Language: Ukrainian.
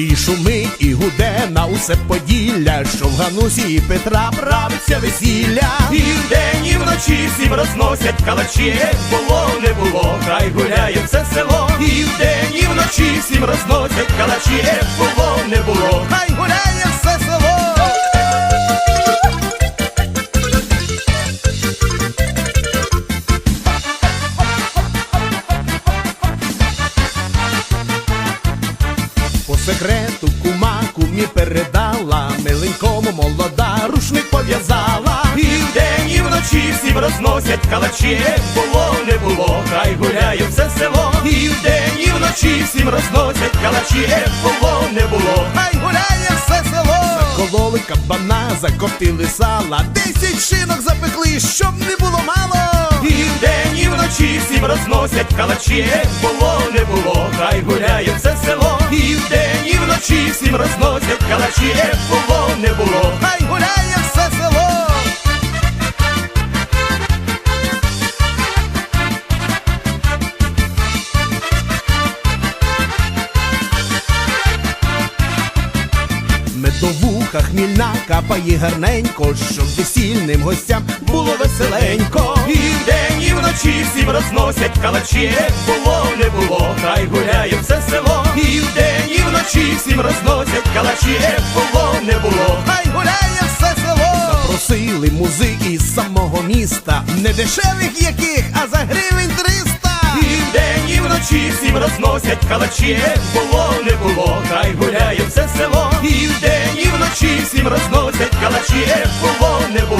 І шумить, і гуде на усе поділля, що в Ганусі і Петра правиться весілля. І вдень, і вночі всім розносять калачі, Як було, не було, хай гуляє все село. І вдень, і вночі всім розносять калачі, Як було, не було, Хай гуляє все секрету кума кумі передала, миленькому молода рушник пов'язала. І вдень, і вночі всім розносять калачі, Як було, не було, хай гуляє все село. І вдень, і вночі всім розносять калачі, Як було, не було. Хай гуляє все село. Закололи кабана, закоптили сала, десять шинок запекли, щоб не було мало. І вдень, і вночі всім розносять калачі, Як було, не було, хай гуляє все село. І вдень, і вночі всім розносять калачі, Як було, не було. Хай гуляє все село. Медовуха хмільна капає гарненько, щоб весільним гостям було веселенько. І вдень, і вночі всім розносять калачі, Як було, не було, хай гуляє все село. І вдень, всім розносять калачі, Як було, не було. Хай гуляє все село. Запросили музики з самого міста, не дешевих яких, а за гривень триста. І вдень, і вночі всім розносять калачі, Як було, не було, хай гуляє все село. І вдень, і вночі всім розносять калачі, Як було, не було.